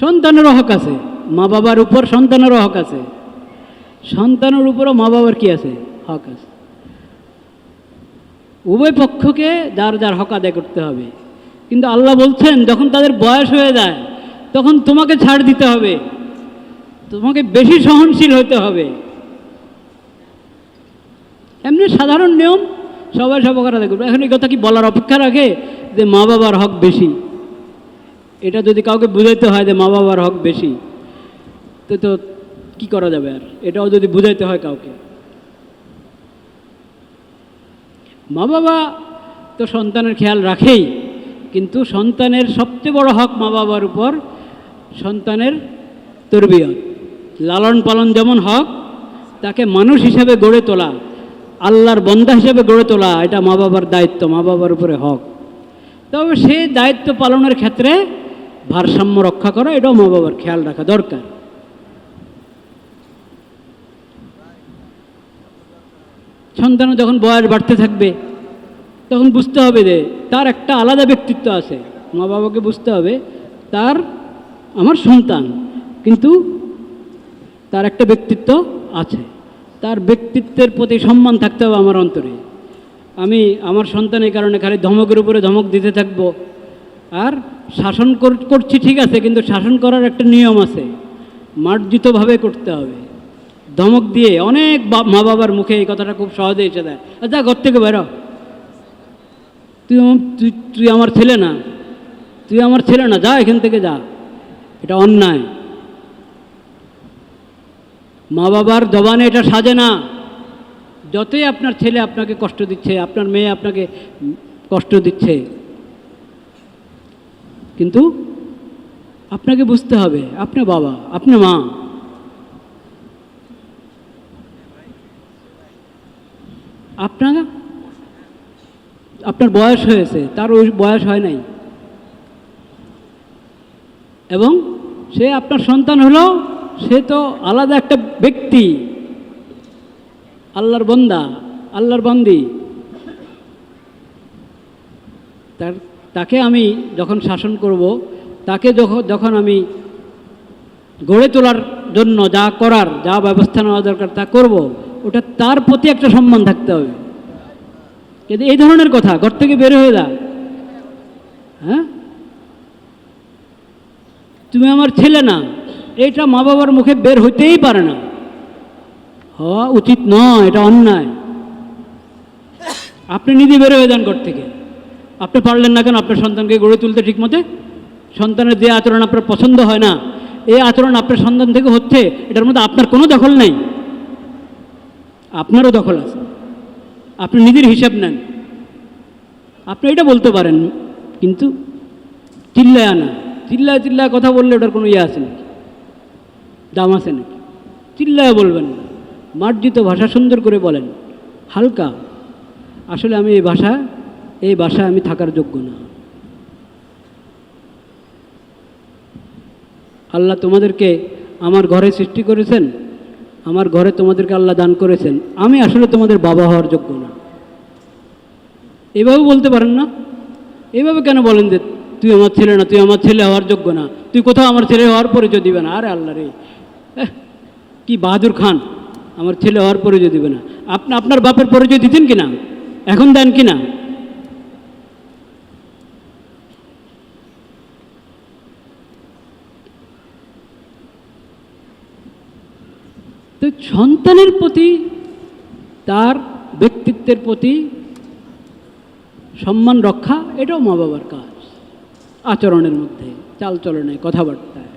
সন্তানেরও হক আছে, মা বাবার উপর সন্তানেরও হক আছে। সন্তানের উপরও মা বাবার কি আছে? হক আছে। উভয় পক্ষকে যার যার হক আদায় করতে হবে। কিন্তু আল্লাহ বলছেন, যখন তাদের বয়স হয়ে যায়, তখন তোমাকে ছাড় দিতে হবে। তোমাকে বেশি সহনশীল হতে হবে। এমনি সাধারণ নিয়ম সবাই সব আদায় করবে। এখন এই কথা কি বলার অপেক্ষা রাখে যে মা বাবার হক বেশি? এটা যদি কাউকে বুঝাইতে হয় যে মা বাবার হক বেশি, তো তো কী করা যাবে আর? এটাও যদি বুঝাইতে হয় কাউকে। মা বাবা তো সন্তানের খেয়াল রাখেই, কিন্তু সন্তানের সবচেয়ে বড় হক মা বাবার উপর সন্তানের তরবিয়ত। লালন পালন যেমন হক, তাকে মানুষ হিসেবে গড়ে তোলা, আল্লাহর বন্ধা হিসেবে গড়ে তোলা, এটা মা বাবার দায়িত্ব, মা বাবার উপরে হক। তবে সেই দায়িত্ব পালনের ক্ষেত্রে ভারসাম্য রক্ষা করা, এটাও মা বাবার খেয়াল রাখা দরকার। সন্তান যখন বয়স বাড়তে থাকবে, তখন বুঝতে হবে যে তার একটা আলাদা ব্যক্তিত্ব আছে। মা বাবাকে বুঝতে হবে, তার আমার সন্তান, কিন্তু তার একটা ব্যক্তিত্ব আছে। তার ব্যক্তিত্বের প্রতি সম্মান থাকতে হবে আমার অন্তরে। আমি আমার সন্তানের কারণে খালি ধমকের উপরে ধমক দিতে থাকব। আর শাসন কর- করছি ঠিক আছে, কিন্তু শাসন করার একটা নিয়ম আছে। মার্জিতভাবে করতে হবে। ধমক দিয়ে অনেক মা বাবার মুখে এই কথাটা খুব সহজে এসে দেয়। আর যা ঘর থেকে বেরো। তুই তুই তুই আমার ছেলে না। তুই আমার ছেলে না, যা এখান থেকে যা। এটা অন্যায়। মা বাবার জবানে এটা সাজে না। যতই আপনার ছেলে আপনাকে কষ্ট দিচ্ছে, আপনার মেয়ে আপনাকে কষ্ট দিচ্ছে কিন্তু আপনাকে বুঝতে হবে আপনার বাবা আপনার মা। আপনার আপনার বয়স হয়েছে, তার ওই বয়স হয় নাই। এবং সে আপনার সন্তান হলো, সে তো আলাদা একটা ব্যক্তি, আল্লাহর বন্দা, আল্লাহর বন্দি। তার তাকে আমি যখন শাসন করব, তাকে যখন যখন আমি গড়ে তোলার জন্য যা করার, যা ব্যবস্থা নেওয়া দরকার তা করব, ওটা তার প্রতি একটা সম্মান থাকতে হবে। কিন্তু এই ধরনের কথা ঘর থেকে বের হয়ে যা। হ্যাঁ? তুমি আমার ছেলে না, এটা মা বাবার মুখে বের হইতেই পারে না। হওয়া উচিত নয়, এটা অন্যায়। আপনি নিজে বের হয়ে যান ঘর থেকে। আপনি পারলেন না কেন? আপনার সন্তানকে গড়ে তুলতে ঠিক মতে সন্তানের যে আচরণ আপনার পছন্দ হয় না, এই আচরণ আপনার সন্তান থেকে হচ্ছে, এটার মধ্যে আপনার কোনো দখল নেই। আপনারও দখল আছে। আপনি নিজের হিসাব নেন। আপনি এটা বলতে পারেন, কিন্তু চিল্লায় আনা। চিল্লায় চিল্লায় কথা বললে ওটার কোনো ইয়ে আছে নাকি? দাম আছে নাকি? চিল্লায় বলবেন মার্জিত ভাষা সুন্দর করে বলেন, হালকা। আসলে আমি এই ভাষা এই বাসায় আমি থাকার যোগ্য না। আল্লাহ তোমাদেরকে আমার ঘরে সৃষ্টি করেছেন, আমার ঘরে তোমাদেরকে আল্লাহ দান করেছেন। আমি আসলে তোমাদের বাবা হওয়ার যোগ্য না। এভাবে বলতে পারেন না? এভাবে কেন বলেন যে তুই আমার ছেলে না, তুই আমার ছেলে হওয়ার যোগ্য না? তুই কোথাও আমার ছেলে হওয়ার পরিচয় দিবে না। আরে আল্লাহ রে। কি বাহাদুর খান। আমার ছেলে হওয়ার পরিচয় দিবে না। আপনি, আপনার বাপের পরিচয় দিতেন কিনা? এখন দেন কি না তো সন্তানের প্রতি, তার ব্যক্তিত্বের প্রতি সম্মান রক্ষা, এটাও মা বাবার কাজ, আচরণের মধ্যে, চালচলনে, কথাবার্তায়।